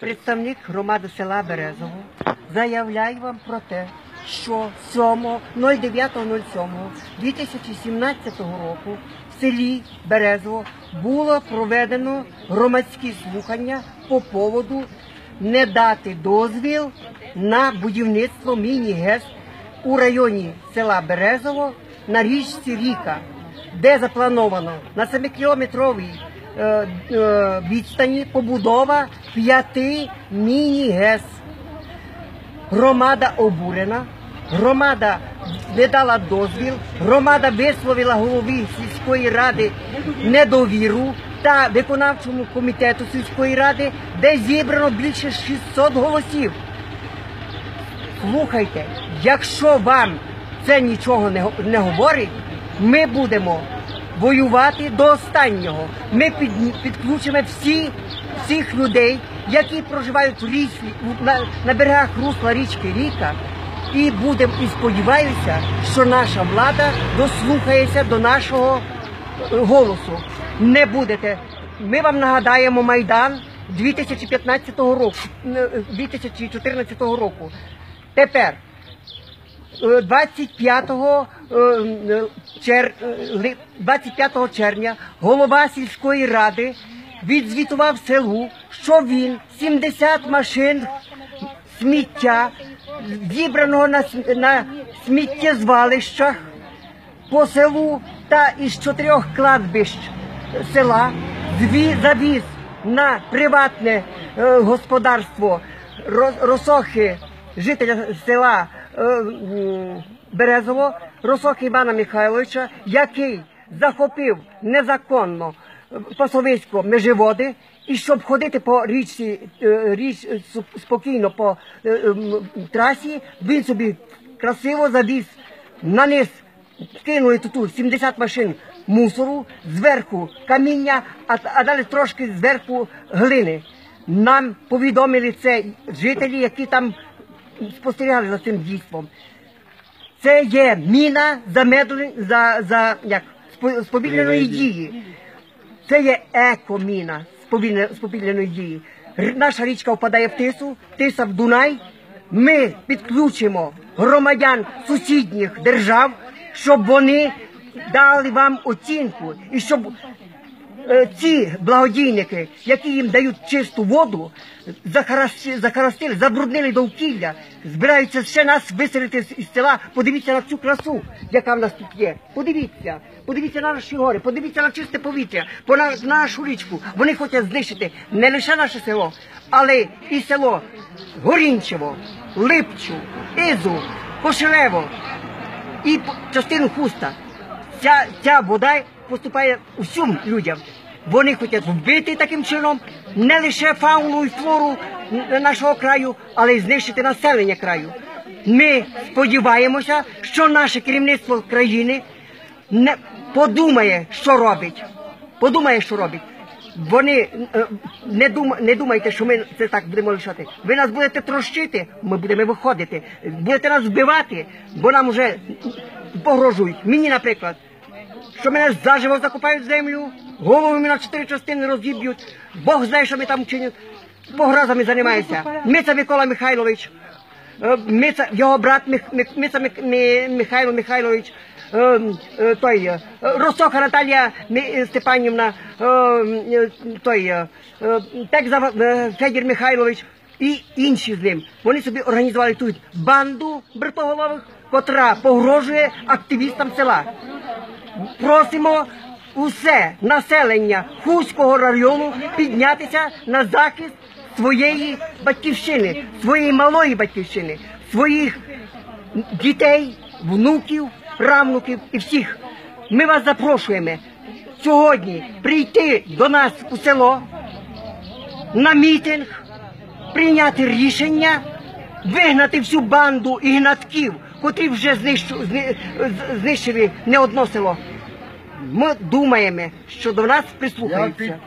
Представник громади села Березово заявляє вам про те, що 7.09.07.2017 року в селі Березово було проведено громадські слухання по поводу не дати дозвіл на будівництво міні-ГЕС у районі села Березово на річці Ріка, де заплановано на 7-кілометровій е, е, відстані побудова п'яти міні-ГЕС. Громада обурена, громада не дала дозвіл, громада висловила голові сільської ради недовіру та виконавчому комітету сільської ради, де зібрано більше 600 голосів. Слухайте, якщо вам це нічого не, го- не говорить, ми будемо воювати до останнього. Ми під, підключимо всі, всіх людей, які проживають в річці, у- на, на берегах русла річки Ріка, і будемо, і сподіваюся, що наша влада дослухається до нашого е, голосу. Не будете. Ми вам нагадаємо Майдан 2015 року, е, 2014 року. Тепер е, 25 е, е, 25 червня голова сільської ради відзвітував селу, що він 70 машин сміття, зібраного на, на сміттєзвалищах по селу та із чотирьох кладбищ села зві, завіз на приватне е, господарство Росохи, жителя села е, Березово, Росохи Івана Михайловича, який захопив незаконно е, пасовисько меживоди, і щоб ходити по річці, е, річ е, спокійно по е, трасі, він собі красиво завіз на низ кинули тут 70 машин мусору, зверху каміння, а, а далі трошки зверху глини. Нам повідомили це жителі, які там спостерігали за цим дійством. Це є міна замедлен- за, за як, сповільненої дії. Це є екоміна сповільне- сповільненої дії. Наша річка впадає в тису, тиса в Дунай. Ми підключимо громадян сусідніх держав, щоб вони дали вам оцінку і щоб е, ці благодійники, які їм дають чисту воду, захарасти- захарастили, забруднили довкілля, збираються ще нас виселити із села. Подивіться на цю красу, яка в нас тут є. Подивіться, подивіться на наші гори, подивіться на чисте повітря, по на, на нашу річку. Вони хочуть знищити не лише наше село, але і село Горінчево, Липчу, Ізу, Кошелево і частину хуста. Ця, ця вода поступає усім людям. Вони хочуть вбити таким чином не лише фауну і флору нашого краю, але й знищити населення краю. Ми сподіваємося, що наше керівництво країни не подумає, що робить. Подумає, що робить. Вони е, не дум, не думайте, що ми це так будемо лишати. Ви нас будете трощити, ми будемо виходити. Будете нас вбивати, бо нам вже погрожують. Мені, наприклад, що мене заживо закопають землю, голову на чотири частини розіб'ють. Бог знає, що ми там чинять. Погрозами займаємося. Миця Микола Михайлович, е, Миця, його брат Мих, Миця Мих, Михайло Михайлович, е, е, той, Росоха Наталія Степанівна, той, Текза Федір Михайлович і інші з ним. Вони собі організували тут банду бритоголових, котра погрожує активістам села. Просимо усе населення Хуського району піднятися на захист своєї батьківщини, своєї малої батьківщини, своїх дітей, внуків, правнуків і всіх. Ми вас запрошуємо сьогодні прийти до нас у село на мітинг, прийняти рішення, вигнати всю банду ігнатків, котрі вже знищили не одно село. Ми думаємо, що до нас прислухаються.